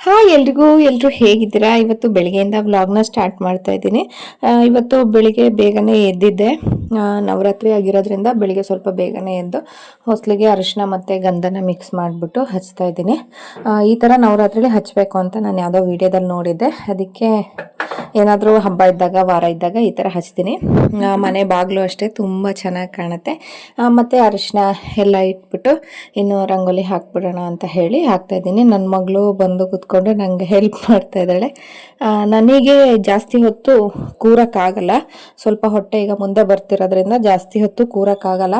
Hi ಎಲ್ರಿಗೂ ಎಲ್ಲರೂ ಹೇಗಿದ್ದೀರಾ? ಇವತ್ತು ಬೆಳಗ್ಗೆಯಿಂದ ವ್ಲಾಗ್ನ ಸ್ಟಾರ್ಟ್ ಮಾಡ್ತಾ ಇದ್ದೀನಿ. ಇವತ್ತು ಬೆಳಿಗ್ಗೆ ಬೇಗನೆ ಎದ್ದಿದ್ದೆ. ನವರಾತ್ರಿ ಆಗಿರೋದ್ರಿಂದ ಬೆಳಿಗ್ಗೆ ಸ್ವಲ್ಪ ಬೇಗನೆ ಎದ್ದು ಹೊಸಲಿಗೆ ಅರಿಶಿನ ಮತ್ತು ಗಂಧನ ಮಿಕ್ಸ್ ಮಾಡಿಬಿಟ್ಟು ಹಚ್ತಾ ಇದ್ದೀನಿ. ಈ ಥರ ನವರಾತ್ರಿಲಿ ಹಚ್ಚಬೇಕು ಅಂತ ನಾನು ಯಾವುದೋ ವಿಡಿಯೋದಲ್ಲಿ ನೋಡಿದ್ದೆ. ಅದಕ್ಕೆ ಏನಾದರೂ ಹಬ್ಬ ಇದ್ದಾಗ, ವಾರ ಇದ್ದಾಗ ಈ ಥರ ಹಚ್ತೀನಿ. ಮನೆ ಬಾಗಿಲು ಅಷ್ಟೇ ತುಂಬ ಚೆನ್ನಾಗಿ ಕಾಣುತ್ತೆ. ಮತ್ತು ಅರಿಶಿನ ಎಲ್ಲ ಇಟ್ಬಿಟ್ಟು ಇನ್ನು ರಂಗೋಲಿ ಹಾಕ್ಬಿಡೋಣ ಅಂತ ಹೇಳಿ ಹಾಕ್ತಾ ಇದ್ದೀನಿ. ನನ್ನ ಮಗಳು ಬಂದು ಕೂತ್ಕೊಂಡು ನನಗೆ ಹೆಲ್ಪ್ ಮಾಡ್ತಾ ಇದ್ದಾಳೆ. ನನಗೆ ಜಾಸ್ತಿ ಹೊತ್ತು ಕೂರಕ್ಕಾಗಲ್ಲ. ಸ್ವಲ್ಪ ಹೊಟ್ಟೆ ಈಗ ಮುಂದೆ ಬರ್ತಿರೋದ್ರಿಂದ ಜಾಸ್ತಿ ಹೊತ್ತು ಕೂರಕ್ಕಾಗಲ್ಲ.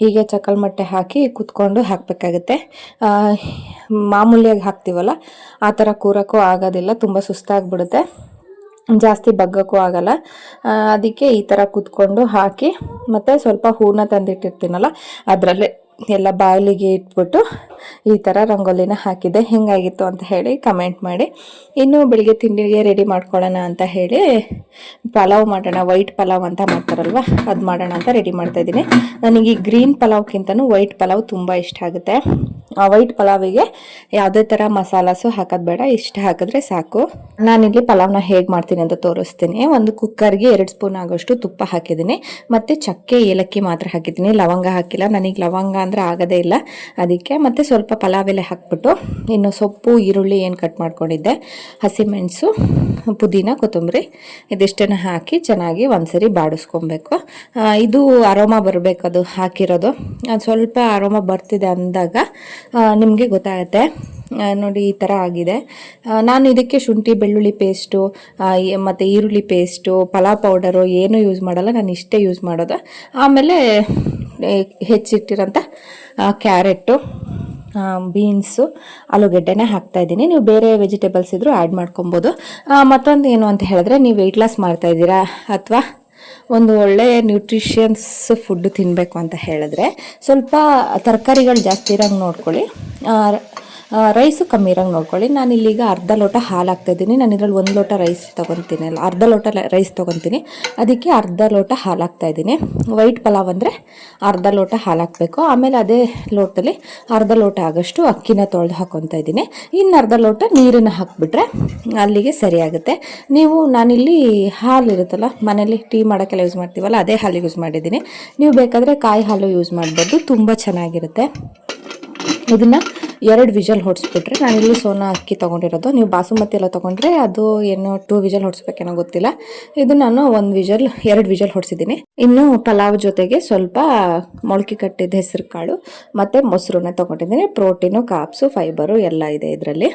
ಹೀಗೆ ಚಕ್ಕಲ್ಮಟ್ಟೆ ಹಾಕಿ ಕುತ್ಕೊಂಡು ಹಾಕಬೇಕಾಗುತ್ತೆ. ಮಾಮೂಲಿಯಾಗಿ ಹಾಕ್ತೀವಲ್ಲ, ಆ ಥರ ಕೂರೋಕ್ಕೂ ಆಗೋದಿಲ್ಲ. ತುಂಬ ಸುಸ್ತಾಗ್ಬಿಡುತ್ತೆ. ಜಾಸ್ತಿ ಬಗ್ಗಕ್ಕೂ ಆಗಲ್ಲ. ಅದಕ್ಕೆ ಈ ಥರ ಕುತ್ಕೊಂಡು ಹಾಕಿ, ಮತ್ತು ಸ್ವಲ್ಪ ಹೂನ ತಂದಿಟ್ಟಿರ್ತೀನಲ್ಲ, ಅದರಲ್ಲೇ ಎಲ್ಲ ಬಾಯಲಿಗೆ ಇಟ್ಬಿಟ್ಟು ಈ ಥರ ರಂಗೋಲಿನ ಹಾಕಿದ್ದೆ ಹೆಂಗಾಗಿತ್ತು ಅಂತ ಹೇಳಿ ಕಮೆಂಟ್ ಮಾಡಿ. ಇನ್ನು ಬೆಳಿಗ್ಗೆ ತಿಂಡಿಗೆ ರೆಡಿ ಮಾಡ್ಕೊಳ್ಳೋಣ ಅಂತ ಹೇಳಿ ಪಲಾವ್ ಮಾಡೋಣ ವೈಟ್ ಪಲಾವ್ ಅಂತ ಮಾಡ್ತಾರಲ್ವ, ಅದು ಮಾಡೋಣ ಅಂತ ರೆಡಿ ಮಾಡ್ತಾ ಇದ್ದೀನಿ. ನನಗೆ ಗ್ರೀನ್ ಪಲಾವ್ಗಿಂತನೂ ವೈಟ್ ಪಲಾವ್ ತುಂಬ ಇಷ್ಟ ಆಗುತ್ತೆ. ಆ ವೈಟ್ ಪಲಾವಿಗೆ ಯಾವುದೇ ಥರ ಮಸಾಲಸು ಹಾಕೋದು ಬೇಡ, ಇಷ್ಟು ಹಾಕಿದ್ರೆ ಸಾಕು. ನಾನಿಲ್ಲಿ ಪಲಾವ್ನ ಹೇಗೆ ಮಾಡ್ತೀನಿ ಅಂತ ತೋರಿಸ್ತೀನಿ. ಒಂದು ಕುಕ್ಕರ್ಗೆ ಎರಡು ಸ್ಪೂನ್ ಆಗೋಷ್ಟು ತುಪ್ಪ ಹಾಕಿದ್ದೀನಿ. ಮತ್ತು ಚಕ್ಕೆ, ಏಲಕ್ಕಿ ಮಾತ್ರ ಹಾಕಿದ್ದೀನಿ. ಲವಂಗ ಹಾಕಿಲ್ಲ. ನನಗೆ ಲವಂಗ ಅಂದರೆ ಆಗೋದೇ ಇಲ್ಲ. ಅದಕ್ಕೆ ಮತ್ತು ಸ್ವಲ್ಪ ಪಲಾವ್ ಎಲೆ ಹಾಕ್ಬಿಟ್ಟು, ಇನ್ನು ಸೊಪ್ಪು, ಈರುಳ್ಳಿ ಏನು ಕಟ್ ಮಾಡ್ಕೊಂಡಿದ್ದೆ, ಹಸಿಮೆಣಸು, ಪುದೀನ, ಕೊತ್ತಂಬರಿ ಇದಿಷ್ಟನ್ನು ಹಾಕಿ ಚೆನ್ನಾಗಿ ಒಂದ್ಸರಿ ಬಾಡಿಸ್ಕೊಬೇಕು. ಇದು ಅರೋಮ ಬರಬೇಕು ಅದು ಹಾಕಿರೋದು. ಸ್ವಲ್ಪ ಅರೋಮ ಬರ್ತಿದೆ ಅಂದಾಗ ನಿಮಗೆ ಗೊತ್ತಾಗುತ್ತೆ. ನೋಡಿ, ಈ ಥರ ಆಗಿದೆ. ನಾನು ಇದಕ್ಕೆ ಶುಂಠಿ, ಬೆಳ್ಳುಳ್ಳಿ ಪೇಸ್ಟು ಮತ್ತು ಈರುಳ್ಳಿ ಪೇಸ್ಟು ಪಲಾವ್ ಪೌಡರು ಏನೂ ಯೂಸ್ ಮಾಡಲ್ಲ. ನಾನು ಇಷ್ಟೇ ಯೂಸ್ ಮಾಡೋದು. ಆಮೇಲೆ ಹೆಚ್ಚಿಟ್ಟಿರೋಂಥ ಕ್ಯಾರೆಟು ಬೀನ್ಸು ಆಲೂಗಡ್ಡೆನೇ ಹಾಕ್ತಾ ಇದ್ದೀನಿ. ನೀವು ಬೇರೆ ವೆಜಿಟೇಬಲ್ಸ್ ಇದ್ದರೂ ಆ್ಯಡ್ ಮಾಡ್ಕೊಬೋದು. ಮತ್ತೊಂದು ಏನು ಅಂತ ಹೇಳಿದ್ರೆ, ನೀವು ವೆಯ್ಟ್ ಲಾಸ್ ಮಾಡ್ತಾ ಇದ್ದೀರಾ ಅಥವಾ ಒಂದು ಒಳ್ಳೆ ನ್ಯೂಟ್ರಿಷನ್ಸ್ ಫುಡ್ ತಿನ್ನಬೇಕು ಅಂತ ಹೇಳಿದ್ರೆ ಸ್ವಲ್ಪ ತರಕಾರಿಗಳು ಜಾಸ್ತಿ ಇರೋಂಗೆ ನೋಡ್ಕೊಳ್ಳಿ. ರೈಸು ಕಮ್ಮಿ ಇರೋಂಗೆ ನೋಡ್ಕೊಳ್ಳಿ. ನಾನು ಇಲ್ಲಿಗ ಅರ್ಧ ಲೋಟ ಹಾಲು ಹಾಕ್ತಾಯಿದ್ದೀನಿ ನಾನು ಇದ್ರಲ್ಲಿ ಒಂದು ಲೋಟ ರೈಸ್ ತೊಗೊತೀನಿ ಅಲ್ಲ, ಅರ್ಧ ಲೋಟ ರೈಸ್ ತೊಗೊತೀನಿ ಅದಕ್ಕೆ ಅರ್ಧ ಲೋಟ ಹಾಲು ಹಾಕ್ತಾಯಿದ್ದೀನಿ ವೈಟ್ ಪಲಾವ್ ಅಂದರೆ ಅರ್ಧ ಲೋಟ ಹಾಲು ಹಾಕಬೇಕು ಆಮೇಲೆ ಅದೇ ಲೋಟದಲ್ಲಿ ಅರ್ಧ ಲೋಟ ಆಗೋಷ್ಟು ಅಕ್ಕಿನ ತೊಳೆದು ಹಾಕೊತಾ ಇದ್ದೀನಿ ಇನ್ನು ಅರ್ಧ ಲೋಟ ನೀರನ್ನು ಹಾಕಿಬಿಟ್ರೆ ಅಲ್ಲಿಗೆ ಸರಿಯಾಗುತ್ತೆ ನೀವು, ನಾನಿಲ್ಲಿ ಹಾಲು ಇರುತ್ತಲ್ಲ ಮನೇಲಿ ಟೀ ಮಾಡೋಕ್ಕೆಲ್ಲ ಯೂಸ್ ಮಾಡ್ತೀವಲ್ಲ, ಅದೇ ಹಾಲು ಯೂಸ್ ಮಾಡಿದ್ದೀನಿ. ನೀವು ಬೇಕಾದರೆ ಕಾಯಿ ಹಾಲು ಯೂಸ್ ಮಾಡ್ಬೋದು. ತುಂಬ ಚೆನ್ನಾಗಿರುತ್ತೆ. ಇದನ್ನು ಎರಡು ವಿಜಲ್ ಹೊಡಿಸ್ಬಿಟ್ರೆ ಇಲ್ಲಿ ಸೋನಾ ಅಕ್ಕಿ ತೊಗೊಂಡಿರೋದು. ನೀವು ಬಾಸುಮತಿ ಎಲ್ಲ ತೊಗೊಂಡ್ರೆ ಅದು ಏನು ಟೂ ವಿಜಲ್ ಹೊಡಿಸ್ಬೇಕೇನೋ ಗೊತ್ತಿಲ್ಲ. ಇದು ನಾನು ಒಂದು ವಿಜಲ್, ಎರಡು ವಿಜಲ್ ಹೊಡಿಸಿದ್ದೀನಿ. ಇನ್ನು ಪಲಾವ್ ಜೊತೆಗೆ ಸ್ವಲ್ಪ ಮೊಳಕೆ ಕಟ್ಟಿದ ಹೆಸರು ಕಾಳು ಮತ್ತು ಮೊಸರನ್ನ ತೊಗೊಂಡಿದ್ದೀನಿ. ಪ್ರೋಟೀನು, ಕಾಪ್ಸು, ಫೈಬರು ಎಲ್ಲ ಇದೆ ಇದರಲ್ಲಿ.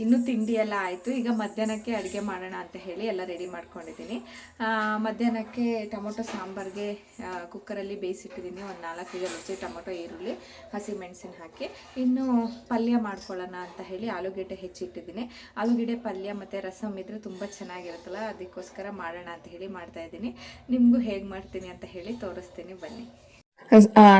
ಇನ್ನು ತಿಂಡಿ ಎಲ್ಲ ಆಯಿತು. ಈಗ ಮಧ್ಯಾಹ್ನಕ್ಕೆ ಅಡುಗೆ ಮಾಡೋಣ ಅಂತ ಹೇಳಿ ಎಲ್ಲ ರೆಡಿ ಮಾಡ್ಕೊಂಡಿದ್ದೀನಿ. ಮಧ್ಯಾಹ್ನಕ್ಕೆ ಟೊಮೊಟೊ ಸಾಂಬಾರಿಗೆ ಕುಕ್ಕರಲ್ಲಿ ಬೇಯಿಸಿಟ್ಟಿದ್ದೀನಿ. ಒಂದು ನಾಲ್ಕು ಹೊಡಿಸಿ ಟೊಮೊಟೊ, ಈರುಳ್ಳಿ ಹಸಿಮೆಣಸಿನ ಹಾಕಿ. ಇನ್ನು ಪಲ್ಯ ಮಾಡ್ಕೊಳ್ಳೋಣ ಅಂತ ಹೇಳಿ ಆಲೂಗೆಡ್ಡೆ ಹೆಚ್ಚಿಟ್ಟಿದ್ದೀನಿ. ಆಲೂಗೆಡ್ಡೆ ಪಲ್ಯ ಮತ್ತು ರಸಮ್ ಇದ್ದರೆ ತುಂಬ ಚೆನ್ನಾಗಿರುತ್ತಲ್ಲ, ಅದಕ್ಕೋಸ್ಕರ ಮಾಡೋಣ ಅಂತ ಹೇಳಿ ಮಾಡ್ತಾಯಿದ್ದೀನಿ ನಿಮಗೂ ಹೇಗೆ ಮಾಡ್ತೀನಿ ಅಂತ ಹೇಳಿ ತೋರಿಸ್ತೀನಿ. ಬನ್ನಿ.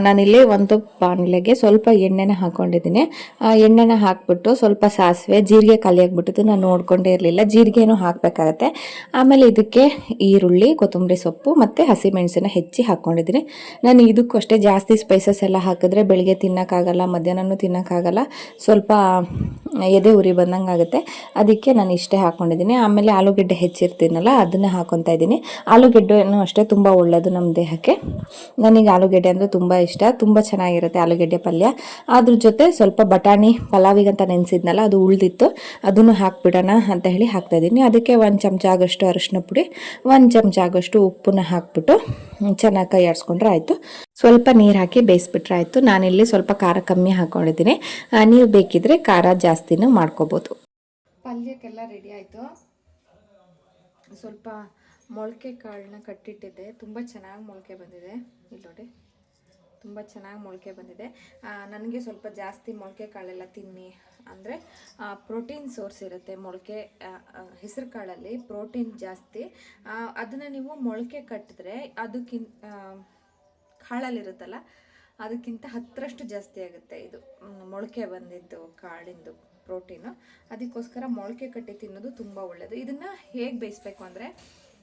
ನಾನಿಲ್ಲಿ ಒಂದು ಬಾಣಲೆಗೆ ಸ್ವಲ್ಪ ಎಣ್ಣೆನ ಹಾಕೊಂಡಿದ್ದೀನಿ. ಆ ಎಣ್ಣೆನ ಹಾಕ್ಬಿಟ್ಟು ಸ್ವಲ್ಪ ಸಾಸಿವೆ, ಜೀರಿಗೆ ಖಾಲಿ ಆಗ್ಬಿಟ್ಟಿದ್ದು ನಾನು ನೋಡ್ಕೊಂಡೇ ಇರಲಿಲ್ಲ. ಜೀರಿಗೆನೂ ಹಾಕಬೇಕಾಗತ್ತೆ. ಆಮೇಲೆ ಇದಕ್ಕೆ ಈರುಳ್ಳಿ, ಕೊತ್ತಂಬರಿ ಸೊಪ್ಪು ಮತ್ತು ಹಸಿಮೆಣಸನ್ನ ಹೆಚ್ಚಿ ಹಾಕ್ಕೊಂಡಿದ್ದೀನಿ ನಾನು ಇದಕ್ಕೂ ಅಷ್ಟೇ ಜಾಸ್ತಿ ಸ್ಪೈಸಸ್ ಎಲ್ಲ ಹಾಕಿದ್ರೆ ಬೆಳಿಗ್ಗೆ ತಿನ್ನೋಕ್ಕಾಗಲ್ಲ, ಮಧ್ಯಾಹ್ನನೂ ತಿನ್ನೋಕ್ಕಾಗಲ್ಲ. ಸ್ವಲ್ಪ ಎದೆ ಉರಿ ಬಂದಂಗೆ ಆಗುತ್ತೆ. ಅದಕ್ಕೆ ನಾನು ಇಷ್ಟೇ ಹಾಕ್ಕೊಂಡಿದ್ದೀನಿ ಆಮೇಲೆ ಆಲೂಗೆಡ್ಡೆ ಹೆಚ್ಚಿರ್ತೀನಲ್ಲ, ಅದನ್ನು ಹಾಕೊತಾ ಇದ್ದೀನಿ. ಆಲೂಗೆಡ್ಡೆನೂ ಅಷ್ಟೇ ತುಂಬ ಒಳ್ಳೆಯದು ನಮ್ಮ ದೇಹಕ್ಕೆ. ನನಗೆ ಆಲೂಗೆಡ್ಡೆ ಅಂದರೆ ತುಂಬ ಇಷ್ಟ. ತುಂಬ ಚೆನ್ನಾಗಿರುತ್ತೆ ಆಲೂಗೆಡ್ಡೆ ಪಲ್ಯ. ಅದ್ರ ಜೊತೆ ಸ್ವಲ್ಪ ಬಟಾಣಿ ಪಲಾವಿಗಂತ ನೆನೆಸಿದ್ನಲ್ಲ, ಅದು ಉಳಿದಿತ್ತು. ಅದನ್ನು ಹಾಕ್ಬಿಡೋಣ ಅಂತ ಹೇಳಿ ಹಾಕ್ತಾ ಇದ್ದೀನಿ. ಅದಕ್ಕೆ ಒಂದು ಚಮಚ ಆಗೋಷ್ಟು ಅರಿಶಿನ ಪುಡಿ, ಒಂದು ಚಮಚ ಆಗೋಷ್ಟು ಉಪ್ಪನ್ನ ಹಾಕ್ಬಿಟ್ಟು ಚೆನ್ನಾಗಿ ಕೈ ಆಡಿಸ್ಕೊಂಡ್ರೆ ಆಯಿತು. ಸ್ವಲ್ಪ ನೀರು ಹಾಕಿ ಬೇಯಿಸ್ಬಿಟ್ರೆ ಆಯಿತು. ನಾನಿಲ್ಲಿ ಸ್ವಲ್ಪ ಖಾರ ಕಮ್ಮಿ ಹಾಕ್ಕೊಂಡಿದ್ದೀನಿ ನೀವು ಬೇಕಿದ್ರೆ ಖಾರ ಜಾಸ್ತಿನೂ ಮಾಡ್ಕೋಬೋದು. ಪಲ್ಯಕ್ಕೆಲ್ಲ ರೆಡಿ ಆಯಿತು. ಸ್ವಲ್ಪ ಮೊಳಕೆ ಕಾಳನ್ನ ಕಟ್ಟಿಟ್ಟಿದ್ದೆ. ತುಂಬ ಚೆನ್ನಾಗಿ ಮೊಳಕೆ ಬಂದಿದೆ. ಇಲ್ಲಿ ನೋಡಿ. ತುಂಬ ಚೆನ್ನಾಗಿ ಮೊಳಕೆ ಬಂದಿದೆ. ನನಗೆ ಸ್ವಲ್ಪ ಜಾಸ್ತಿ ಮೊಳಕೆ ಕಾಳೆಲ್ಲ ತಿನ್ನಿ ಅಂದರೆ ಪ್ರೋಟೀನ್ ಸೋರ್ಸ್ ಇರುತ್ತೆ ಮೊಳಕೆ ಹೆಸರು ಕಾಳಲ್ಲಿ ಪ್ರೋಟೀನ್ ಜಾಸ್ತಿ. ಅದನ್ನು ನೀವು ಮೊಳಕೆ ಕಟ್ಟಿದ್ರೆ ಅದಕ್ಕಿಂತ ಕಾಳಲ್ಲಿರುತ್ತಲ್ಲ, ಅದಕ್ಕಿಂತ ಹತ್ತರಷ್ಟು ಜಾಸ್ತಿ ಆಗುತ್ತೆ ಇದು. ಮೊಳಕೆ ಬಂದಿದ್ದು ಕಾಳಿಂದು ಪ್ರೋಟೀನು. ಅದಕ್ಕೋಸ್ಕರ ಮೊಳಕೆ ಕಟ್ಟಿ ತಿನ್ನೋದು ತುಂಬ ಒಳ್ಳೆಯದು ಇದನ್ನು ಹೇಗೆ ಬೇಯಿಸ್ಬೇಕು ಅಂದರೆ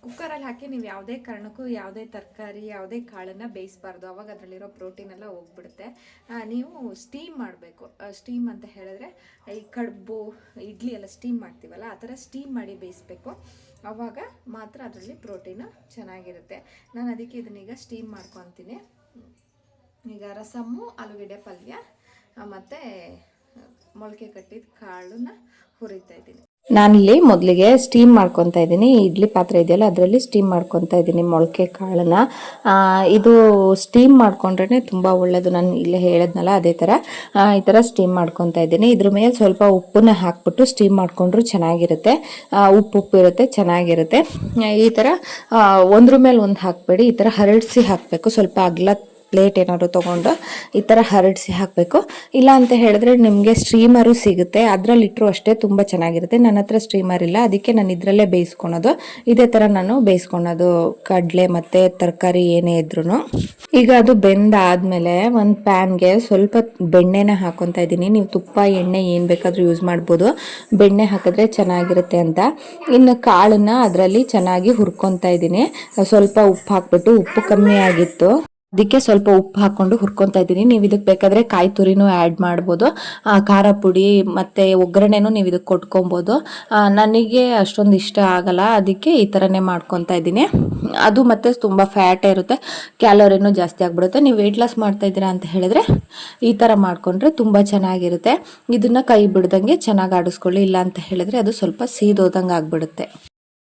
ಕುಕ್ಕರಲ್ಲಿ ಹಾಕಿ ನೀವು ಯಾವುದೇ ಕಾರಣಕ್ಕೂ ಯಾವುದೇ ತರಕಾರಿ, ಯಾವುದೇ ಕಾಳನ್ನು ಬೇಯಿಸಬಾರ್ದು. ಅವಾಗ ಅದರಲ್ಲಿರೋ ಪ್ರೋಟೀನ್ ಎಲ್ಲ ಹೋಗ್ಬಿಡುತ್ತೆ. ನೀವು ಸ್ಟೀಮ್ ಮಾಡಬೇಕು. ಸ್ಟೀಮ್ ಅಂತ ಹೇಳಿದ್ರೆ ಈ ಕಡುಬು, ಇಡ್ಲಿ ಎಲ್ಲ ಸ್ಟೀಮ್ ಮಾಡ್ತೀವಲ್ಲ, ಆ ಥರ ಸ್ಟೀಮ್ ಮಾಡಿ ಬೇಯಿಸ್ಬೇಕು. ಅವಾಗ ಮಾತ್ರ ಅದರಲ್ಲಿ ಪ್ರೋಟೀನು ಚೆನ್ನಾಗಿರುತ್ತೆ. ನಾನು ಅದಕ್ಕೆ ಇದನ್ನೀಗ ಸ್ಟೀಮ್ ಮಾಡ್ಕೊತೀನಿ. ಈಗ ರಸಮ್ಮು ಆಲೂಗಡ್ಡೆ ಪಲ್ಯ ಮತ್ತು ಮೊಳಕೆ ಕಟ್ಟಿದ ಕಾಳನ್ನ ಹುರಿತಾ ಇದ್ದೀನಿ. ನಾನಿಲ್ಲಿ ಮೊದಲಿಗೆ ಸ್ಟೀಮ್ ಮಾಡ್ಕೊತಾ ಇದ್ದೀನಿ. ಇಡ್ಲಿ ಪಾತ್ರೆ ಇದೆಯಲ್ಲ, ಅದರಲ್ಲಿ ಸ್ಟೀಮ್ ಮಾಡ್ಕೊತಾ ಇದ್ದೀನಿ ಮೊಳಕೆ ಕಾಳನ್ನ. ಇದು ಸ್ಟೀಮ್ ಮಾಡ್ಕೊಂಡ್ರೆ ತುಂಬ ಒಳ್ಳೆಯದು ನಾನು ಇಲ್ಲೇ ಹೇಳಿದ್ನಲ್ಲ, ಅದೇ ಥರ ಈ ಥರ ಸ್ಟೀಮ್ ಮಾಡ್ಕೊತಾ ಇದ್ದೀನಿ. ಇದ್ರ ಮೇಲೆ ಸ್ವಲ್ಪ ಉಪ್ಪನ್ನ ಹಾಕ್ಬಿಟ್ಟು ಸ್ಟೀಮ್ ಮಾಡಿಕೊಂಡ್ರೂ ಚೆನ್ನಾಗಿರುತ್ತೆ. ಉಪ್ಪು ಉಪ್ಪು ಇರುತ್ತೆ, ಚೆನ್ನಾಗಿರುತ್ತೆ. ಈ ಥರ ಒಂದ್ರ ಮೇಲೆ ಒಂದು ಹಾಕಬೇಡಿ. ಈ ಥರ ಹರಡಿಸಿ ಹಾಕಬೇಕು. ಸ್ವಲ್ಪ ಅಗಲ ಪ್ಲೇಟ್ ಏನಾದ್ರು ತೊಗೊಂಡು ಈ ಥರ ಹರಡಿಸಿ ಹಾಕಬೇಕು. ಇಲ್ಲ ಅಂತ ಹೇಳಿದ್ರೆ ನಿಮಗೆ ಸ್ಟ್ರೀಮರು ಸಿಗುತ್ತೆ. ಅದರಲ್ಲಿ ಇಟ್ಟರು ಅಷ್ಟೇ ತುಂಬ ಚೆನ್ನಾಗಿರುತ್ತೆ. ನನ್ನ ಹತ್ರ ಸ್ಟ್ರೀಮರ್ ಇಲ್ಲ. ಅದಕ್ಕೆ ನಾನು ಇದರಲ್ಲೇ ಬೇಯಿಸ್ಕೊಳೋದು. ಇದೇ ಥರ ನಾನು ಬೇಯಿಸ್ಕೊಳೋದು. ಕಡಲೆ ಮತ್ತು ತರಕಾರಿ ಏನೇ ಇದ್ರೂ ಈಗ ಅದು ಬೆಂದಾದಮೇಲೆ ಒಂದು ಪ್ಯಾನ್ಗೆ ಸ್ವಲ್ಪ ಬೆಣ್ಣೆನ ಹಾಕೊತಾ ಇದ್ದೀನಿ. ನೀವು ತುಪ್ಪ, ಎಣ್ಣೆ ಏನು ಬೇಕಾದರೂ ಯೂಸ್ ಮಾಡ್ಬೋದು. ಬೆಣ್ಣೆ ಹಾಕಿದ್ರೆ ಚೆನ್ನಾಗಿರುತ್ತೆ ಅಂತ. ಇನ್ನು ಕಾಳನ್ನ ಅದರಲ್ಲಿ ಚೆನ್ನಾಗಿ ಹುರ್ಕೊತಾ ಇದ್ದೀನಿ. ಸ್ವಲ್ಪ ಉಪ್ಪು ಹಾಕ್ಬಿಟ್ಟು ಉಪ್ಪು ಕಮ್ಮಿ ಆಗಿತ್ತು. ಅದಕ್ಕೆ ಸ್ವಲ್ಪ ಉಪ್ಪು ಹಾಕೊಂಡು ಹುರ್ಕೊತಾ ಇದ್ದೀನಿ. ನೀವು ಇದಕ್ಕೆ ಬೇಕಾದ್ರೆ ಕಾಯಿ ತುರಿನೂ ಆ್ಯಡ್ ಮಾಡ್ಬೋದು. ಖಾರ ಪುಡಿ ಮತ್ತು ಒಗ್ಗರಣೆನೂ ನೀವು ಇದಕ್ಕೆ ಕೊಟ್ಕೊಬೋದು. ನನಗೆ ಅಷ್ಟೊಂದು ಇಷ್ಟ ಆಗಲ್ಲ. ಅದಕ್ಕೆ ಈ ಥರನೇ ಮಾಡ್ಕೊತಾ ಇದ್ದೀನಿ. ಅದು ಮತ್ತು ತುಂಬ ಫ್ಯಾಟ್ ಇರುತ್ತೆ. ಕ್ಯಾಲೋರಿನೂ ಜಾಸ್ತಿ ಆಗಿಬಿಡುತ್ತೆ. ನೀವು ವೆಯ್ಟ್ ಲಾಸ್ ಮಾಡ್ತಾ ಇದ್ದೀರಾ ಅಂತ ಹೇಳಿದ್ರೆ ಈ ಥರ ಮಾಡಿಕೊಂಡ್ರೆ ತುಂಬ ಚೆನ್ನಾಗಿರುತ್ತೆ. ಇದನ್ನು ಕೈ ಬಿಡ್ದಂಗೆ ಚೆನ್ನಾಗಿ ಆಡಿಸ್ಕೊಳ್ಳಿ. ಇಲ್ಲ ಅಂತ ಹೇಳಿದ್ರೆ ಅದು ಸ್ವಲ್ಪ ಸೀದೋದಂಗೆ ಆಗಿಬಿಡುತ್ತೆ.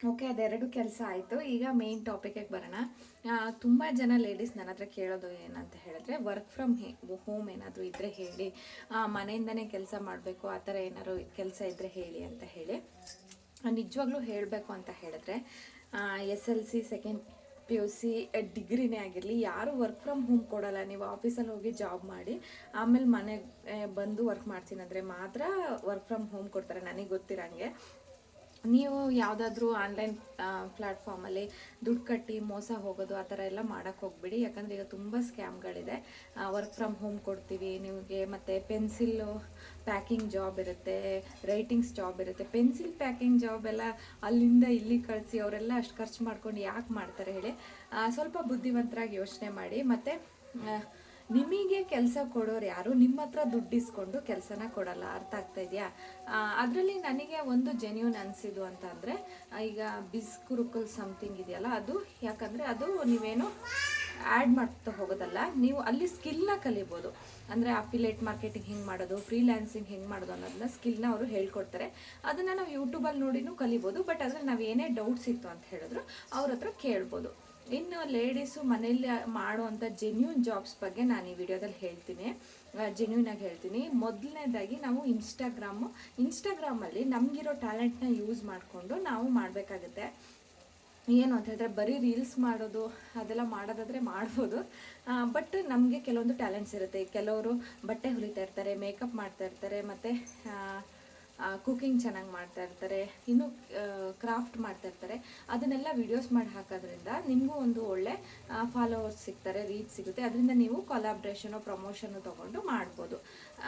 ಓಕೆ, ಅದೆರಡು ಕೆಲಸ ಆಯಿತು. ಈಗ ಮೇನ್ ಟಾಪಿಕಿಗೆ ಬರೋಣ. ತುಂಬ ಜನ ಲೇಡೀಸ್ ನನ್ನ ಹತ್ರ ಕೇಳೋದು ಏನಂತ ಹೇಳಿದ್ರೆ ವರ್ಕ್ ಫ್ರಮ್ ಹೇ ಹೋಮ್ ಏನಾದರೂ ಇದ್ದರೆ ಹೇಳಿ ಮನೆಯಿಂದನೇ ಕೆಲಸ ಮಾಡಬೇಕು, ಆ ಥರ ಏನಾದ್ರು ಕೆಲಸ ಇದ್ದರೆ ಹೇಳಿ ಅಂತ ಹೇಳಿ. ನಿಜವಾಗ್ಲೂ ಹೇಳಬೇಕು ಅಂತ ಹೇಳಿದ್ರೆ S L C second P U C ಡಿಗ್ರಿನೇ ಆಗಿರಲಿ, ಯಾರೂ ವರ್ಕ್ ಫ್ರಮ್ ಹೋಮ್ ಕೊಡಲ್ಲ. ನೀವು ಆಫೀಸಲ್ಲಿ ಹೋಗಿ ಜಾಬ್ ಮಾಡಿ, ಆಮೇಲೆ ಮನೆಗೆ ಬಂದು ವರ್ಕ್ ಮಾಡ್ತೀನಿ ಅಂದರೆ ಮಾತ್ರ ವರ್ಕ್ ಫ್ರಮ್ ಹೋಮ್ ಕೊಡ್ತಾರೆ. ನನಗೆ ಗೊತ್ತಿರಂಗೆ. ನೀವು ಯಾವುದಾದ್ರೂ ಆನ್ಲೈನ್ ಪ್ಲಾಟ್ಫಾರ್ಮಲ್ಲಿ ದುಡ್ಡು ಕಟ್ಟಿ ಮೋಸ ಹೋಗೋದು ಆ ಥರ ಎಲ್ಲ ಮಾಡೋಕ್ಕೆ ಹೋಗ್ಬಿಡಿ. ಯಾಕಂದರೆ ಈಗ ತುಂಬ ಸ್ಕ್ಯಾಮ್ಗಳಿದೆ ವರ್ಕ್ ಫ್ರಮ್ ಹೋಮ್ ಕೊಡ್ತೀವಿ, ನಿಮಗೆ ಮತ್ತು ಪೆನ್ಸಿಲ್ಲು ಪ್ಯಾಕಿಂಗ್ ಜಾಬ್ ಇರುತ್ತೆ ರೈಟಿಂಗ್ಸ್ ಜಾಬ್ ಇರುತ್ತೆ. ಪೆನ್ಸಿಲ್ ಪ್ಯಾಕಿಂಗ್ ಜಾಬ್ ಎಲ್ಲ ಅಲ್ಲಿಂದ ಇಲ್ಲಿ ಕಳಿಸಿ ಅವರೆಲ್ಲ ಅಷ್ಟು ಖರ್ಚು ಮಾಡ್ಕೊಂಡು ಯಾಕೆ ಮಾಡ್ತಾರೆ ಹೇಳಿ? ಸ್ವಲ್ಪ ಬುದ್ಧಿವಂತರಾಗಿ ಯೋಚನೆ ಮಾಡಿ. ಮತ್ತು ನಿಮಗೆ ಕೆಲಸ ಕೊಡೋರು ಯಾರು? ನಿಮ್ಮ ಹತ್ರ ದುಡ್ಡಿಸ್ಕೊಂಡು ಕೆಲಸನ ಕೊಡಲ್ಲ. ಅರ್ಥ ಆಗ್ತಾ ಇದೆಯಾ? ಅದರಲ್ಲಿ ನನಗೆ ಒಂದು ಜೆನ್ಯೂನ್ ಅನಿಸಿದ್ದು ಅಂತ ಅಂದರೆ ಈಗ ಬಿಸ್ಕುರುಕಲ್ ಸಮಥಿಂಗ್ ಇದೆಯಲ್ಲ, ಅದು ಯಾಕಂದರೆ ಅದು ನೀವೇನು ಆ್ಯಡ್ ಮಾಡ್ತಾ ಹೋಗೋದಲ್ಲ. ನೀವು ಅಲ್ಲಿ ಸ್ಕಿಲ್ನ ಕಲಿಬೋದು. ಅಂದರೆ ಅಫಿಲೇಟ್ ಮಾರ್ಕೆಟಿಂಗ್ ಹೆಂಗೆ ಮಾಡೋದು ಫ್ರೀಲ್ಯಾನ್ಸಿಂಗ್ ಹೆಂಗೆ ಮಾಡೋದು ಅನ್ನೋದನ್ನ ಸ್ಕಿಲ್ನ ಅವರು ಹೇಳ್ಕೊಡ್ತಾರೆ. ಅದನ್ನು ನಾವು ಯೂಟ್ಯೂಬಲ್ಲಿ ನೋಡಿನೂ ಕಲಿಬೋದು ಬಟ್ ಅದ್ರಲ್ಲಿ ನಾವು ಏನೇ ಡೌಟ್ಸ್ ಇತ್ತು ಅಂತ ಹೇಳಿದ್ರು ಅವ್ರ ಹತ್ರ ಕೇಳ್ಬೋದು. ಇನ್ನು ಲೇಡೀಸು ಮನೆಯಲ್ಲಿ ಮಾಡುವಂಥ ಜೆನ್ಯೂನ್ ಜಾಬ್ಸ್ ಬಗ್ಗೆ ನಾನು ಈ ವಿಡಿಯೋದಲ್ಲಿ ಹೇಳ್ತೀನಿ. ಜೆನ್ಯೂನ್ ಆಗಿ ಹೇಳ್ತೀನಿ. ಮೊದಲನೇದಾಗಿ ನಾವು ಇನ್ಸ್ಟಾಗ್ರಾಮು ಇನ್ಸ್ಟಾಗ್ರಾಮಲ್ಲಿ ನಮಗಿರೋ ಟ್ಯಾಲೆಂಟ್ನ ಯೂಸ್ ಮಾಡಿಕೊಂಡು ನಾವು ಮಾಡಬೇಕಾಗುತ್ತೆ. ಏನು ಅಂತ ಹೇಳಿದ್ರೆ ಬರೀ ರೀಲ್ಸ್ ಮಾಡೋದು, ಅದೆಲ್ಲ ಮಾಡೋದಾದರೆ ಮಾಡ್ಬೋದು. ಬಟ್ ನಮಗೆ ಕೆಲವೊಂದು ಟ್ಯಾಲೆಂಟ್ಸ್ ಇರುತ್ತೆ. ಕೆಲವರು ಬಟ್ಟೆ ಹೊಲಿತಾ ಇರ್ತಾರೆ ಮೇಕಪ್ ಮಾಡ್ತಾ ಇರ್ತಾರೆ, ಮತ್ತು ಕುಕಿಂಗ್ ಚೆನ್ನಾಗಿ ಮಾಡ್ತಾ ಇರ್ತಾರೆ, ಇನ್ನು ಕ್ರಾಫ್ಟ್ ಮಾಡ್ತಾ ಇರ್ತಾರೆ. ಅದನ್ನೆಲ್ಲ ವಿಡಿಯೋಸ್ ಮಾಡಿ ಹಾಕೋದ್ರಿಂದ ನಿಮಗೂ ಒಂದು ಒಳ್ಳೆ ಫಾಲೋವರ್ಸ್ ಸಿಗ್ತಾರೆ ರೀಚ್ ಸಿಗುತ್ತೆ. ಅದರಿಂದ ನೀವು ಕೊಲಾಬ್ರೇಷನು ಪ್ರಮೋಷನು ತೊಗೊಂಡು ಮಾಡ್ಬೋದು.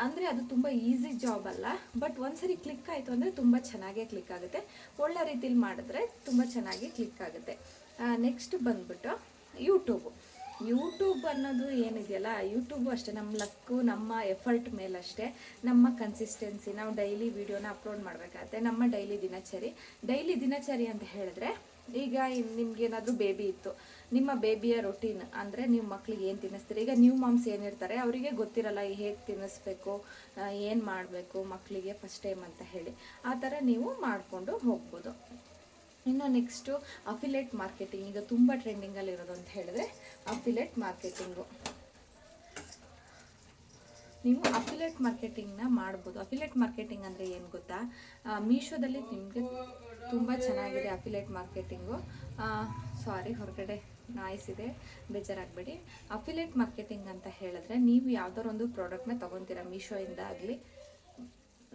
ಅಂದರೆ ಅದು ತುಂಬ ಈಸಿ ಜಾಬ್ ಅಲ್ಲ ಬಟ್ ಒಂದ್ಸರಿ ಕ್ಲಿಕ್ ಆಯಿತು ಅಂದರೆ ತುಂಬ ಚೆನ್ನಾಗೇ ಕ್ಲಿಕ್ ಆಗುತ್ತೆ. ಒಳ್ಳೆ ರೀತಿಲಿ ಮಾಡಿದ್ರೆ ತುಂಬ ಚೆನ್ನಾಗಿ ಕ್ಲಿಕ್ ಆಗುತ್ತೆ. ನೆಕ್ಸ್ಟ್ ಬಂದ್ಬಿಟ್ಟು ಯೂಟ್ಯೂಬು ಯೂಟ್ಯೂಬ್ ಅನ್ನೋದು ಏನಿದೆಯಲ್ಲ ಯೂಟ್ಯೂಬು ಅಷ್ಟೇ ನಮ್ಮ ಲಕ್ಕು, ನಮ್ಮ ಎಫರ್ಟ್ ಮೇಲಷ್ಟೇ, ನಮ್ಮ ಕನ್ಸಿಸ್ಟೆನ್ಸಿ ನಾವು ಡೈಲಿ ವಿಡಿಯೋನ ಅಪ್ಲೋಡ್ ಮಾಡಬೇಕಾಗತ್ತೆ, ನಮ್ಮ ಡೈಲಿ ದಿನಚರಿ. ಡೈಲಿ ದಿನಚರಿ ಅಂತ ಹೇಳಿದ್ರೆ, ಈಗ ನಿಮ್ಗೇನಾದರೂ ಬೇಬಿ ಇತ್ತು, ನಿಮ್ಮ ಬೇಬಿಯ ರೊಟೀನ್ ಅಂದರೆ ನೀವು ಮಕ್ಳಿಗೆ ಏನು ತಿನ್ನಿಸ್ತೀರಿ? ಈಗ ನ್ಯೂ ಮಾಮ್ಸ್ ಏನಿರ್ತಾರೆ, ಅವರಿಗೆ ಗೊತ್ತಿರಲ್ಲ ಹೇಗೆ ತಿನ್ನಿಸ್ಬೇಕು ಏನು ಮಾಡಬೇಕು ಮಕ್ಕಳಿಗೆ ಫಸ್ಟ್ ಟೈಮ್ ಅಂತ ಹೇಳಿ. ಆ ಥರ ನೀವು ಮಾಡಿಕೊಂಡು ಹೋಗ್ಬೋದು. ಇನ್ನು ನೆಕ್ಸ್ಟು ಅಫಿಲೇಟ್ ಮಾರ್ಕೆಟಿಂಗ್ ಈಗ ತುಂಬ ಟ್ರೆಂಡಿಂಗಲ್ಲಿ ಇರೋದು ಅಂತ ಹೇಳಿದ್ರೆ ಅಫಿಲೇಟ್ ಮಾರ್ಕೆಟಿಂಗು ನೀವು ಅಫಿಲೇಟ್ ಮಾರ್ಕೆಟಿಂಗ್ನ ಮಾಡ್ಬೋದು. ಅಫಿಲೇಟ್ ಮಾರ್ಕೆಟಿಂಗ್ ಅಂದರೆ ಏನು ಗೊತ್ತಾ? ಮೀಶೋದಲ್ಲಿ ನಿಮಗೆ ತುಂಬ ಚೆನ್ನಾಗಿದೆ ಅಫಿಲೇಟ್ ಮಾರ್ಕೆಟಿಂಗು ಸಾರಿ ಹೊರಗಡೆ ನಾಯ್ಸ್ ಇದೆ, ಬೇಜಾರಾಗಬೇಡಿ. ಅಫಿಲೇಟ್ ಮಾರ್ಕೆಟಿಂಗ್ ಅಂತ ಹೇಳಿದ್ರೆ ನೀವು ಯಾವ್ದಾರೊಂದು ಪ್ರಾಡಕ್ಟ್ನ ತೊಗೊತೀರಾ ಮೀಶೋಯಿಂದ ಆಗಲಿ?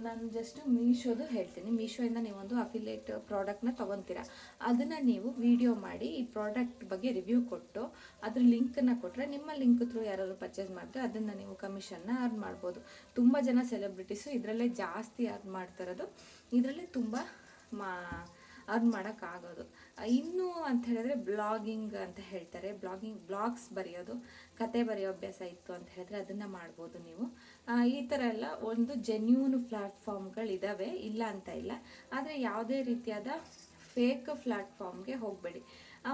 ನಾನು ಜಸ್ಟ್ ಮೀಶೋದು ಹೇಳ್ತೀನಿ. ಮೀಶೋಯಿಂದ ನೀವೊಂದು ಅಫಿಲೇಟ್ ಪ್ರಾಡಕ್ಟ್ನ ತೊಗೊತೀರಾ. ಅದನ್ನು ನೀವು ವಿಡಿಯೋ ಮಾಡಿ ಈ ಪ್ರಾಡಕ್ಟ್ ಬಗ್ಗೆ ರಿವ್ಯೂ ಕೊಟ್ಟು, ಅದ್ರ ಲಿಂಕನ್ನು ಕೊಟ್ಟರೆ ನಿಮ್ಮ ಲಿಂಕ್ ಥ್ರೂ ಯಾರಾದ್ರು ಪರ್ಚೇಸ್ ಮಾಡಿದ್ರೆ ಅದನ್ನು ನೀವು ಕಮಿಷನ್ನ ಅರ್ನ್ ಮಾಡ್ಬೋದು. ತುಂಬ ಜನ ಸೆಲೆಬ್ರಿಟೀಸು ಇದರಲ್ಲೇ ಜಾಸ್ತಿ ಅರ್ನ್ ಮಾಡ್ತಾ ಇರೋದು. ಇದರಲ್ಲೇ ತುಂಬ ಮಾ ಅರ್ನ್ ಮಾಡೋಕ್ಕಾಗೋದು ಇನ್ನು ಅಂತ ಹೇಳಿದ್ರೆ ಬ್ಲಾಗಿಂಗ್ ಅಂತ ಹೇಳ್ತಾರೆ. ಬ್ಲಾಗಿಂಗ್, ಬ್ಲಾಗ್ಸ್ ಬರೆಯೋದು, ಕತೆ ಬರೆಯೋ ಅಭ್ಯಾಸ ಇತ್ತು ಅಂತ ಹೇಳಿದ್ರೆ ಅದನ್ನು ಮಾಡ್ಬೋದು ನೀವು. ಈ ಥರ ಎಲ್ಲ ಒಂದು ಜೆನ್ಯೂನ್ ಪ್ಲ್ಯಾಟ್ಫಾರ್ಮ್ಗಳಿದ್ದಾವೆ ಇಲ್ಲ ಅಂತ ಇಲ್ಲ. ಆದರೆ ಯಾವುದೇ ರೀತಿಯಾದ ಫೇಕ್ ಪ್ಲ್ಯಾಟ್ಫಾರ್ಮ್ಗೆ ಹೋಗಬೇಡಿ.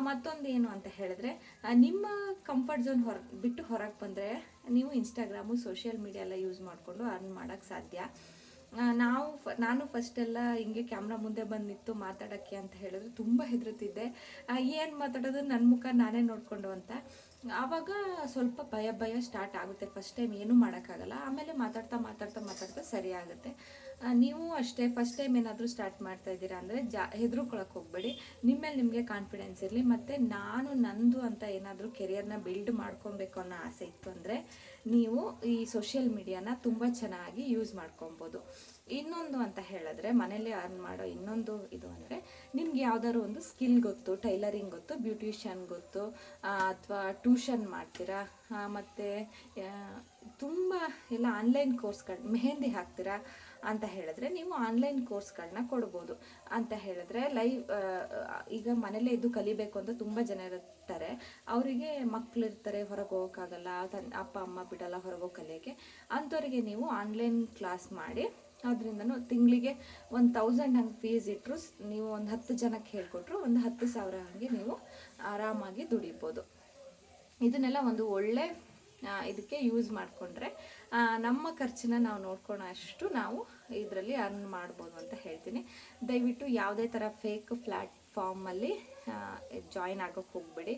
ಮತ್ತೊಂದು ಏನು ಅಂತ ಹೇಳಿದ್ರೆ ನಿಮ್ಮ ಕಂಫರ್ಟ್ ಝೋನ್ ಹೊರ, ಬಿಟ್ಟು ಹೊರಗೆ ಬಂದರೆ ನೀವು ಇನ್ಸ್ಟಾಗ್ರಾಮು ಸೋಷಿಯಲ್ ಮೀಡಿಯಾ ಎಲ್ಲ ಯೂಸ್ ಮಾಡಿಕೊಂಡು ಅರ್ನ್ ಮಾಡೋಕ್ಕೆ ಸಾಧ್ಯ. ನಾವು ಫ- ನಾನು ಫಸ್ಟೆಲ್ಲ ಹಿಂಗೆ ಕ್ಯಾಮ್ರಾ ಮುಂದೆ ಬಂದು ನಿಂತು ಮಾತಾಡೋಕ್ಕೆ ಅಂತ ಹೇಳಿದ್ರು ತುಂಬ ಹೆದರುತ್ತಿದ್ದೆ ಏನು ಮಾತಾಡೋದು ನನ್ನ ಮುಖ ನಾನೇ ನೋಡಿಕೊಂಡು ಅಂತ. ಆವಾಗ ಸ್ವಲ್ಪ ಭಯ ಭಯ ಸ್ಟಾರ್ಟ್ ಆಗುತ್ತೆ. ಫಸ್ಟ್ ಟೈಮ್ ಏನೂ ಮಾಡೋಕ್ಕಾಗಲ್ಲ. ಆಮೇಲೆ ಮಾತಾಡ್ತಾ ಮಾತಾಡ್ತಾ ಮಾತಾಡ್ತಾ ಸರಿ ಆಗುತ್ತೆ. ನೀವು ಅಷ್ಟೇ ಫಸ್ಟ್ ಟೈಮ್ ಏನಾದರೂ ಸ್ಟಾರ್ಟ್ ಮಾಡ್ತಾ ಇದ್ದೀರಾ ಅಂದರೆ ಜಾ ಹೆದರ್ಕೊಳಕ್ಕೆ ಹೋಗಬೇಡಿ. ನಿಮ್ಮ ಮೇಲೆ ನಿಮಗೆ ಕಾನ್ಫಿಡೆನ್ಸ್ ಇರಲಿ. ಮತ್ತು ನಾನು ನಂದು ಅಂತ ಏನಾದರೂ ಕೆರಿಯರ್ನ ಬಿಲ್ಡ್ ಮಾಡ್ಕೊಬೇಕು ಅನ್ನೋ ಆಸೆ ಇತ್ತು ಅಂದರೆ ನೀವು ಈ ಸೋಷಿಯಲ್ ಮೀಡಿಯಾನ ತುಂಬ ಚೆನ್ನಾಗಿ ಯೂಸ್ ಮಾಡ್ಕೊಬೋದು. ಇನ್ನೊಂದು ಅಂತ ಹೇಳಿದ್ರೆ ಮನೇಲಿ ಅರ್ನ್ ಮಾಡೋ ಇನ್ನೊಂದು ಇದು ಅಂದರೆ ನಿಮ್ಗೆ ಯಾವ್ದಾದ್ರು ಒಂದು ಸ್ಕಿಲ್ ಗೊತ್ತು ಟೈಲರಿಂಗ್ ಗೊತ್ತು ಬ್ಯೂಟಿಷಿಯನ್ ಗೊತ್ತು ಅಥವಾ ಟ್ಯೂಷನ್ ಮಾಡ್ತೀರಾ? ಮತ್ತು ತುಂಬ ಎಲ್ಲ ಆನ್ಲೈನ್ ಕೋರ್ಸ್ಗಳು ಮೆಹಂದಿ ಹಾಕ್ತೀರಾ ಅಂತ ಹೇಳಿದ್ರೆ ನೀವು ಆನ್ಲೈನ್ ಕೋರ್ಸ್ಗಳನ್ನ ಕೊಡ್ಬೋದು. ಅಂತ ಹೇಳಿದ್ರೆ ಲೈವ್ ಈಗ ಮನೇಲೇ ಇದ್ದು ಕಲಿಬೇಕು ಅಂತ ತುಂಬ ಜನ ಇರ್ತಾರೆ. ಅವರಿಗೆ ಮಕ್ಳು ಇರ್ತಾರೆ ಹೊರಗೆ ಹೋಗೋಕ್ಕಾಗಲ್ಲ ಅಪ್ಪ, ಅಮ್ಮ ಬಿಡಲ್ಲ ಹೊರಗೆ ಹೋಗಿ ಕಲಿಯೋಕ್ಕೆ ಅಂಥವ್ರಿಗೆ ನೀವು ಆನ್ಲೈನ್ ಕ್ಲಾಸ್ ಮಾಡಿ ಅದರಿಂದನೂ ತಿಂಗಳಿಗೆ ಒಂದು ತೌಸಂಡ್ ಹಂಗೆ ಫೀಸ್ ಇಟ್ಟರು ನೀವು ಒಂದು ಹತ್ತು ಜನಕ್ಕೆ ಹೇಳ್ಕೊಟ್ರು ಒಂದು ಹತ್ತು ಸಾವಿರ ಹಂಗೆ ನೀವು ಆರಾಮಾಗಿ ದುಡಿಬೋದು. ಇದನ್ನೆಲ್ಲ ಒಂದು ಒಳ್ಳೆ ಇದಕ್ಕೆ ಯೂಸ್ ಮಾಡಿಕೊಂಡ್ರೆ ನಮ್ಮ ಖರ್ಚನ್ನ ನಾವು ನೋಡ್ಕೊಳೋ ಅಷ್ಟು ನಾವು ಇದರಲ್ಲಿ ಅರ್ನ್ ಮಾಡ್ಬೋದು ಅಂತ ಹೇಳ್ತೀನಿ. ದಯವಿಟ್ಟು ಯಾವುದೇ ಥರ ಫೇಕ್ ಪ್ಲ್ಯಾಟ್ಫಾರ್ಮಲ್ಲಿ ಜಾಯಿನ್ ಆಗೋಕ್ಕೆ ಹೋಗಬೇಡಿ.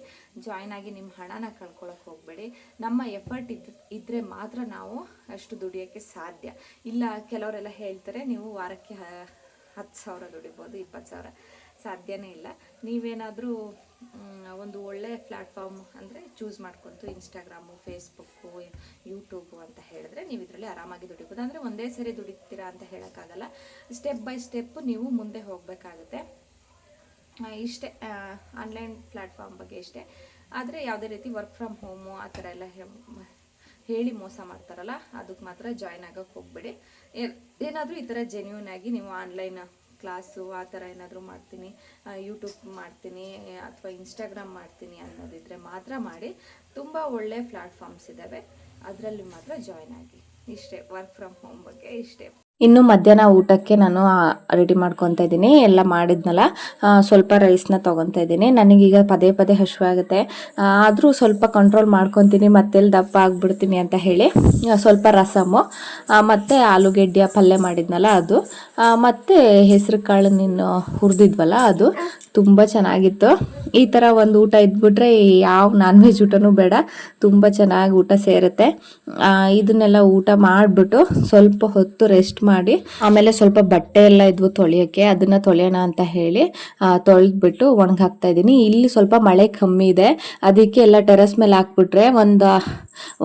ಜಾಯಿನ್ ಆಗಿ ನಿಮ್ಮ ಹಣನ ಕಳ್ಕೊಳಕ್ಕೆ ಹೋಗಬೇಡಿ. ನಮ್ಮ ಎಫರ್ಟ್ ಇದ್ ಇದ್ದರೆ ಮಾತ್ರ ನಾವು ಅಷ್ಟು ದುಡಿಯೋಕ್ಕೆ ಸಾಧ್ಯ. ಇಲ್ಲ, ಕೆಲವರೆಲ್ಲ ಹೇಳ್ತಾರೆ, ನೀವು ವಾರಕ್ಕೆ ಹತ್ತು ಸಾವಿರ ದುಡಿಬೋದು, ಇಪ್ಪತ್ತು ಸಾವಿರ. ಸಾಧ್ಯನೇ ಇಲ್ಲ. ನೀವೇನಾದರೂ ಒಂದು ಒಳ್ಳೆ ಪ್ಲ್ಯಾಟ್ಫಾರ್ಮ್ ಅಂದರೆ ಚೂಸ್ ಮಾಡ್ಕೊತು ಇನ್ಸ್ಟಾಗ್ರಾಮು ಫೇಸ್ಬುಕ್ಕು ಯೂಟ್ಯೂಬು ಅಂತ ಹೇಳಿದ್ರೆ ನೀವು ಇದರಲ್ಲಿ ಆರಾಮಾಗಿ ದುಡಿಬೋದು. ಅಂದರೆ ಒಂದೇ ಸರಿ ದುಡಿತೀರಾ ಅಂತ ಹೇಳೋಕ್ಕಾಗಲ್ಲ. ಸ್ಟೆಪ್ ಬೈ ಸ್ಟೆಪ್ ನೀವು ಮುಂದೆ ಹೋಗಬೇಕಾಗುತ್ತೆ. ಇಷ್ಟೇ ಆನ್ಲೈನ್ ಪ್ಲ್ಯಾಟ್ಫಾರ್ಮ್ ಬಗ್ಗೆ ಇಷ್ಟೇ. ಆದರೆ ಯಾವುದೇ ರೀತಿ ವರ್ಕ್ ಫ್ರಮ್ ಹೋಮು ಆ ಥರ ಎಲ್ಲ ಹೇಳಿ ಮೋಸ ಮಾಡ್ತಾರಲ್ಲ, ಅದಕ್ಕೆ ಮಾತ್ರ ಜಾಯ್ನ್ ಆಗೋಕ್ಕೆ ಹೋಗ್ಬೇಡಿ. ಏನಾದರೂ ಈ ಥರ ಜೆನ್ಯೂನ್ ಆಗಿ ನೀವು ಆನ್ಲೈನ್ ಕ್ಲಾಸು ಆ ಥರ ಏನಾದರೂ ಮಾಡ್ತೀನಿ ಯೂಟ್ಯೂಬ್ ಮಾಡ್ತೀನಿ ಅಥವಾ ಇನ್ಸ್ಟಾಗ್ರಾಮ್ ಮಾಡ್ತೀನಿ ಅನ್ನೋದಿದ್ರೆ ಮಾತ್ರ ಮಾಡಿ. ತುಂಬ ಒಳ್ಳೆ ಪ್ಲ್ಯಾಟ್ಫಾರ್ಮ್ಸ್ ಇದ್ದಾವೆ ಅದರಲ್ಲಿ ಮಾತ್ರ ಜಾಯ್ನ್ ಆಗಿ. ಇಷ್ಟೇ ವರ್ಕ್ ಫ್ರಮ್ ಹೋಮ್ ಬಗ್ಗೆ ಇಷ್ಟೇ. ಇನ್ನು ಮಧ್ಯಾಹ್ನ ಊಟಕ್ಕೆ ನಾನು ರೆಡಿ ಮಾಡ್ಕೊತಾ ಇದ್ದೀನಿ. ಎಲ್ಲ ಮಾಡಿದ್ನಲ್ಲ ಸ್ವಲ್ಪ ರೈಸ್ನ ತೊಗೊತಾ ಇದ್ದೀನಿ. ನನಗೀಗ ಪದೇ ಪದೇ ಹಸಿವಾಗುತ್ತೆ ಆದರೂ ಸ್ವಲ್ಪ ಕಂಟ್ರೋಲ್ ಮಾಡ್ಕೊತೀನಿ ಮತ್ತೆಲ್ಲಿ ದಪ್ಪ ಆಗಿಬಿಡ್ತೀನಿ ಅಂತ ಹೇಳಿ ಸ್ವಲ್ಪ ರಸಮು ಮತ್ತು ಆಲೂಗೆಡ್ಡೆಯ ಪಲ್ಯ ಮಾಡಿದ್ನಲ್ಲ ಅದು. ಮತ್ತೆ ಹೆಸರು ಕಾಳು ನೀನು ಹುರಿದಿದ್ವಲ್ಲ ಅದು. ತುಂಬ ಚೆನ್ನಾಗಿತ್ತು. ಈ ಥರ ಒಂದು ಊಟ ಇದ್ಬಿಟ್ರೆ ಯಾವ ನಾನ್ ವೆಜ್ ಊಟನೂ ಬೇಡ. ತುಂಬ ಚೆನ್ನಾಗಿ ಊಟ ಸೇರುತ್ತೆ. ಇದನ್ನೆಲ್ಲ ಊಟ ಮಾಡಿಬಿಟ್ಟು ಸ್ವಲ್ಪ ಹೊತ್ತು ರೆಸ್ಟ್ ಮಾಡಿ ಆಮೇಲೆ ಸ್ವಲ್ಪ ಬಟ್ಟೆ ಎಲ್ಲ ಇದ್ವು ತೊಳೆಯೋಕ್ಕೆ, ಅದನ್ನ ತೊಳೆಯೋಣ ಅಂತ ಹೇಳಿ ತೊಳೆದ್ಬಿಟ್ಟು ಒಣಗಾಕ್ತಾ ಇದ್ದೀನಿ. ಇಲ್ಲಿ ಸ್ವಲ್ಪ ಮಳೆ ಕಮ್ಮಿ ಇದೆ. ಅದಕ್ಕೆ ಎಲ್ಲ ಟೆರೆಸ್ ಮೇಲೆ ಹಾಕ್ಬಿಟ್ರೆ ಒಂದು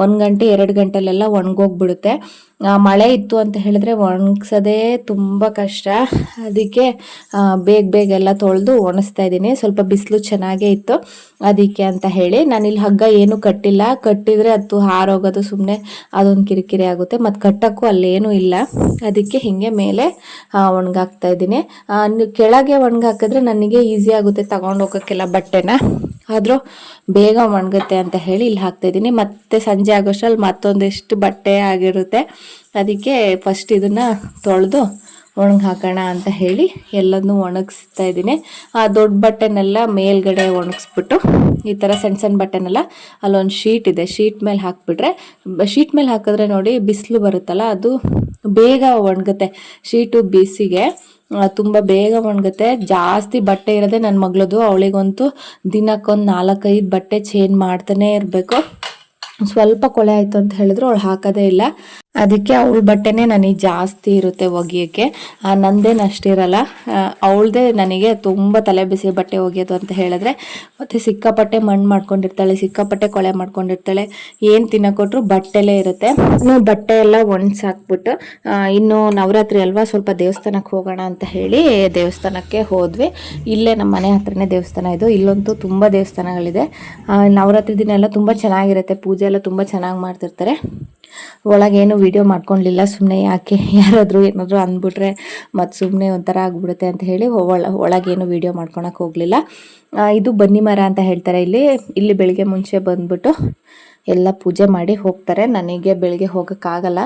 ಒಂದು ಗಂಟೆ, ಎರಡು ಗಂಟೆಲೆಲ್ಲ ಒಣಗೋಗ್ಬಿಡುತ್ತೆ. ಮಳೆ ಇತ್ತು ಅಂತ ಹೇಳಿದ್ರೆ ಒಣಗ್ಸೋದೇ ತುಂಬ ಕಷ್ಟ. ಅದಕ್ಕೆ ಬೇಗ ಬೇಗ ಎಲ್ಲ ತೊಳೆದು ಒಣಸ್ತಾ ಇದ್ದೀನಿ. ಸ್ವಲ್ಪ ಬಿಸಿಲು ಚೆನ್ನಾಗೇ ಇತ್ತು. ಅದಕ್ಕೆ ಅಂತ ಹೇಳಿ ನಾನಿಲ್ಲಿ ಹಗ್ಗ ಏನು ಕಟ್ಟಿಲ್ಲ. ಕಟ್ಟಿದ್ರೆ ಅದು ಹಾರೋಗೋದು ಸುಮ್ಮನೆ ಅದೊಂದು ಕಿರಿಕಿರಿ ಆಗುತ್ತೆ. ಮತ್ತು ಕಟ್ಟೋಕ್ಕೂ ಅಲ್ಲೇನೂ ಇಲ್ಲ. ಅದಕ್ಕೆ ಹೀಗೆ ಮೇಲೆ ಒಣಗಾಕ್ತಾ ಇದ್ದೀನಿ. ಕೆಳಗೆ ಒಣಗಾಕಿದ್ರೆ ನನಗೆ ಈಸಿ ಆಗುತ್ತೆ ತಗೊಂಡು ಹೋಗೋಕ್ಕೆಲ್ಲ ಬಟ್ಟೆನ. ಆದರೂ ಬೇಗ ಒಣಗುತ್ತೆ ಅಂತ ಹೇಳಿ ಇಲ್ಲಿ ಹಾಕ್ತಾ ಇದ್ದೀನಿ. ಮತ್ತೆ ಸಂಜೆ ಆಗೋಷ್ಟರಲ್ಲಿ ಮತ್ತೊಂದಿಷ್ಟು ಬಟ್ಟೆ ಆಗಿರುತ್ತೆ. ಅದಕ್ಕೆ ಫಸ್ಟ್ ಇದನ್ನು ತೊಳೆದು ಒಣಗಿ ಹಾಕೋಣ ಅಂತ ಹೇಳಿ ಎಲ್ಲನೂ ಒಣಗಿಸ್ತಾ ಇದ್ದೀನಿ. ಆ ದೊಡ್ಡ ಬಟ್ಟೆನೆಲ್ಲ ಮೇಲ್ಗಡೆ ಒಣಗಿಸ್ಬಿಟ್ಟು, ಈ ಥರ ಸಣ್ಣ ಸಣ್ಣ ಬಟ್ಟೆನೆಲ್ಲ ಅಲ್ಲೊಂದು ಶೀಟ್ ಇದೆ. ಶೀಟ್ ಮೇಲೆ ಹಾಕ್ಬಿಟ್ರೆ, ಶೀಟ್ ಮೇಲೆ ಹಾಕಿದ್ರೆ ನೋಡಿ ಬಿಸಿಲು ಬರುತ್ತಲ್ಲ, ಅದು ಬೇಗ ಒಣಗುತ್ತೆ. ಶೀಟು ಬಿಸಿಗೆ ತುಂಬ ಬೇಗ ಒಣಗುತ್ತೆ. ಜಾಸ್ತಿ ಬಟ್ಟೆ ಇರೋದೇ ನನ್ನ ಮಗಳದು, ಅವಳಿಗಂತೂ ದಿನಕ್ಕೊಂದು ನಾಲ್ಕೈದು ಬಟ್ಟೆ ಚೇಂಜ್ ಮಾಡ್ತಾನೆ ಇರಬೇಕು. ಸ್ವಲ್ಪ ಕೊಳೆ ಆಯಿತು ಅಂತ ಹೇಳಿದ್ರು, ಅವಳು ಹಾಕೋದೇ ಇಲ್ಲ. ಅದಕ್ಕೆ ಅವಳ ಬಟ್ಟೆನೇ ನನಗೆ ಜಾಸ್ತಿ ಇರುತ್ತೆ ಒಗೆಯೋಕ್ಕೆ. ನಂದೇನು ಅಷ್ಟಿರಲ್ಲ ಅವಳದೇ ನನಗೆ ತುಂಬ ತಲೆ ಬಿಸಿ ಬಟ್ಟೆ ಒಗೆಯೋದು ಅಂತ ಹೇಳಿದ್ರೆ, ಮತ್ತು ಸಿಕ್ಕಾಪಟ್ಟೆ ಮಣ್ಣು ಮಾಡ್ಕೊಂಡಿರ್ತಾಳೆ, ಸಿಕ್ಕಾಪಟ್ಟೆ ಕೊಳೆ ಮಾಡ್ಕೊಂಡಿರ್ತಾಳೆ, ಏನು ತಿನ್ನಕೊಟ್ರು ಬಟ್ಟೆಲೇ ಇರುತ್ತೆ. ಇನ್ನು ಬಟ್ಟೆ ಎಲ್ಲ ಒಣಸಾಕ್ಬಿಟ್ಟು ಇನ್ನು ನವರಾತ್ರಿ ಅಲ್ವಾ, ಸ್ವಲ್ಪ ದೇವಸ್ಥಾನಕ್ಕೆ ಹೋಗೋಣ ಅಂತ ಹೇಳಿ ದೇವಸ್ಥಾನಕ್ಕೆ ಹೋದ್ವಿ. ಇಲ್ಲೇ ನಮ್ಮ ಮನೆ ಹತ್ರನೇ ದೇವಸ್ಥಾನ ಇದು. ಇಲ್ಲಂತೂ ತುಂಬ ದೇವಸ್ಥಾನಗಳಿದೆ. ನವರಾತ್ರಿ ದಿನ ಎಲ್ಲ ತುಂಬ ಚೆನ್ನಾಗಿರುತ್ತೆ. ಪೂಜೆ ಎಲ್ಲ ತುಂಬ ಚೆನ್ನಾಗಿ ಮಾಡ್ತಿರ್ತಾರೆ. ಒಳಗೇನು ವಿಡಿಯೋ ಮಾಡ್ಕೊಳ್ಲಿಲ್ಲ ಸುಮ್ಮನೆ ಯಾಕೆ ಯಾರಾದರೂ ಏನಾದರೂ ಅಂದ್ಬಿಟ್ರೆ ಮತ್ತು ಸುಮ್ಮನೆ ಒಂಥರ ಆಗ್ಬಿಡುತ್ತೆ ಅಂತ ಹೇಳಿ ಒಳ, ಒಳಗೇನು ವಿಡಿಯೋ ಮಾಡ್ಕೊಳಕ್ಕೆ ಹೋಗಲಿಲ್ಲ. ಇದು ಬನ್ನಿ ಮರ ಅಂತ ಹೇಳ್ತಾರೆ ಇಲ್ಲಿ. ಇಲ್ಲಿ ಬೆಳಗ್ಗೆ ಮುಂಚೆ ಬಂದ್ಬಿಟ್ಟು ಎಲ್ಲ ಪೂಜೆ ಮಾಡಿ ಹೋಗ್ತಾರೆ. ನನಗೆ ಬೆಳಿಗ್ಗೆ ಹೋಗೋಕ್ಕಾಗಲ್ಲ.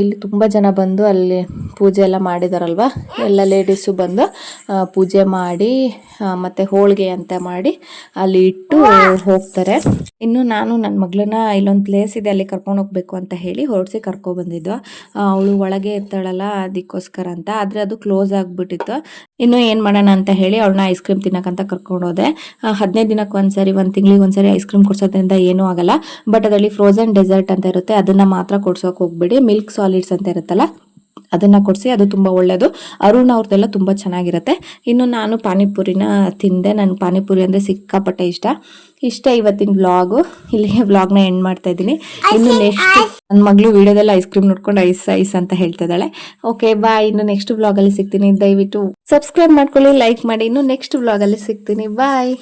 ಇಲ್ಲಿ ತುಂಬ ಜನ ಬಂದು ಅಲ್ಲಿ ಪೂಜೆ ಎಲ್ಲ ಮಾಡಿದಾರಲ್ವ? ಎಲ್ಲ ಲೇಡೀಸು ಬಂದು ಪೂಜೆ ಮಾಡಿ ಮತ್ತು ಮತ್ತೆ ಹೋಳಿಗೆ ಅಂತ ಮಾಡಿ ಅಲ್ಲಿ ಇಟ್ಟು ಹೋಗ್ತಾರೆ. ಇನ್ನು ನಾನು ನನ್ನ ಮಗಳನ್ನ ಇಲ್ಲೊಂದು ಪ್ಲೇಸ್ ಇದೆ, ಅಲ್ಲಿ ಕರ್ಕೊಂಡು ಹೋಗ್ಬೇಕು ಅಂತ ಹೇಳಿ ಹೊರಡಿಸಿ ಕರ್ಕೊಬಂದಿದ್ದು ಅವಳು ಒಳಗೆ ಇರ್ತಾಳಲ್ಲ, ಅದಕ್ಕೋಸ್ಕರ ಅಂತ. ಆದರೆ ಅದು ಕ್ಲೋಸ್ ಆಗಿಬಿಟ್ಟಿತ್ತು. ಇನ್ನು ಏನು ಮಾಡೋಣ ಅಂತ ಹೇಳಿ ಅವಳನ್ನ ಐಸ್ ಕ್ರೀಮ್ ತಿನ್ನಕ್ಕಂತ ಕರ್ಕೊಂಡು ಹೋದೆ. ಹದಿನೈದು ದಿನಕ್ಕೆ ಒಂದ್ಸರಿ ಒಂದು ತಿಂಗಳಿಗೆ ಒಂದ್ಸರಿ ಐಸ್ ಕ್ರೀಮ್ ಕೊಡ್ಸೋದ್ರಿಂದ ಏನೂ ಆಗಲ್ಲ. ಬಟ್ ಅದರಲ್ಲಿ ಫ್ರೋಸನ್ ಡೆಸರ್ಟ್ ಅಂತ ಇರುತ್ತೆ ಅದನ್ನ ಮಾತ್ರ ಕೊಡ್ಸೋಕೆ ಹೋಗ್ಬೇಡಿ. ಮಿಲ್ಕ್ ಸಾಲಿಡ್ಸ್ ಅಂತ ಇರುತ್ತಲ್ಲ ಅದನ್ನ ಕೊಡಿಸಿ ಅದು ತುಂಬ ಒಳ್ಳೆಯದು ಅರುಣ್ ಅವ್ರದ್ದೆಲ್ಲ ತುಂಬ ಚೆನ್ನಾಗಿರುತ್ತೆ. ಇನ್ನು ನಾನು ಪಾನಿಪುರಿನ ತಿಂದೆ. ನನ್ನ ಪಾನಿಪುರಿ ಅಂದರೆ ಸಿಕ್ಕಾಪಟ್ಟೆ ಇಷ್ಟ. ಇಷ್ಟ ಇವತ್ತಿನ ವ್ಲಾಗು ಇಲ್ಲಿಗೆ ವ್ಲಾಗ್ನ ಎಂಡ್ ಮಾಡ್ತಾ ಇದ್ದೀನಿ. ಇನ್ನು ನೆಕ್ಸ್ಟ್ ನನ್ನ ಮಗಳು ವಿಡಿಯೋದಲ್ಲಿ ಐಸ್ ಕ್ರೀಮ್ ನೋಡ್ಕೊಂಡು ಐಸ್ ಐಸ್ ಅಂತ ಹೇಳ್ತಾ ಇದ್ದಾಳೆ ಓಕೆ ಬಾಯ್ ಇನ್ನು ನೆಕ್ಸ್ಟ್ ವ್ಲಾಗಲ್ಲಿ ಸಿಗ್ತೀನಿ. ದಯವಿಟ್ಟು ಸಬ್ಸ್ಕ್ರೈಬ್ ಮಾಡ್ಕೊಳ್ಳಿ ಲೈಕ್ ಮಾಡಿ. ಇನ್ನು ನೆಕ್ಸ್ಟ್ ವ್ಲಾಗಲ್ಲಿ ಸಿಗ್ತೀನಿ. ಬಾಯ್